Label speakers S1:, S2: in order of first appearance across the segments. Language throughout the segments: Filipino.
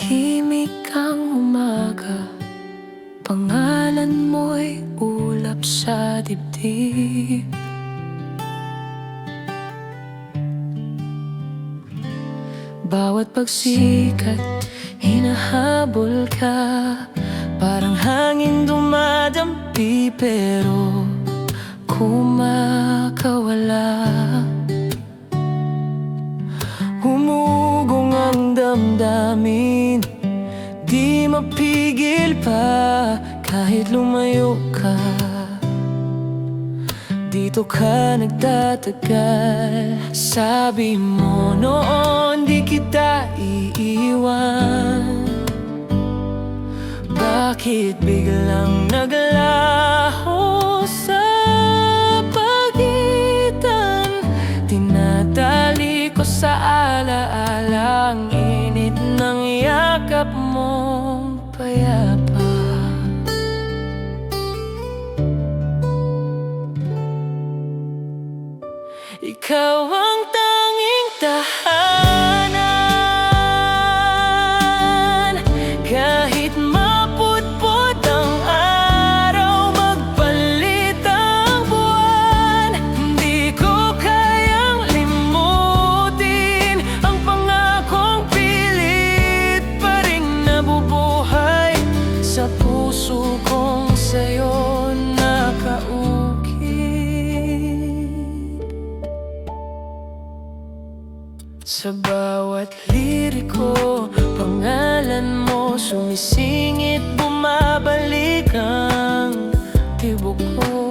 S1: Tahimik ang umaga. Pangalan mo'y ulap sa dibdib. Bawat pagsikat, hinahabol ka. Parang hangin dumadampi pero kumakawala. Humugong ang damdamin mapigil pa kahit lumayo ka. Dito ka nagtatagal. Sabi mo noon di kita iiwan. Bakit biglang naglaho sa pagitan? Tinatali ko sa alaala Ang init ng yakap mong Ikaw ang tanging tahanan Sa bawat liriko, pangalan mo sumisingit, bumabalik ang tibok ko.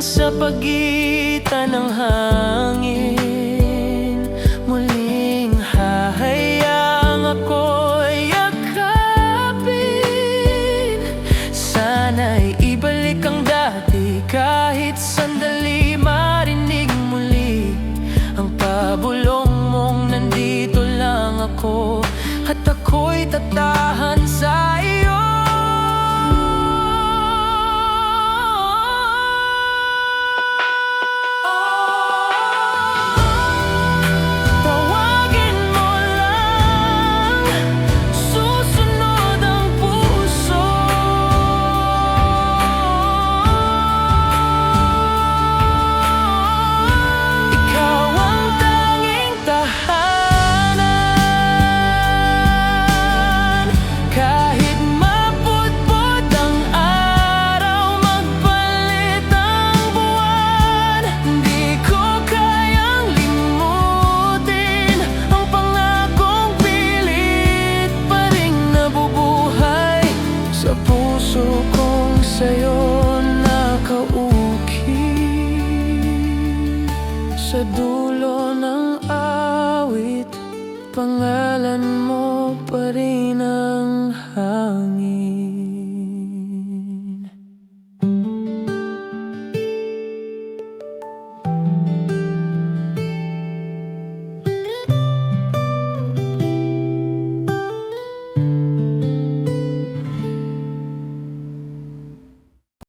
S1: Sa pagitan ng hangin. Muling hahayaang ako'y yakapin. Sana'y ibalik ang dati kahit sandali marinig muli Ang pabulong mong nandito lang ako. At ako'y tatahan sa iyo but it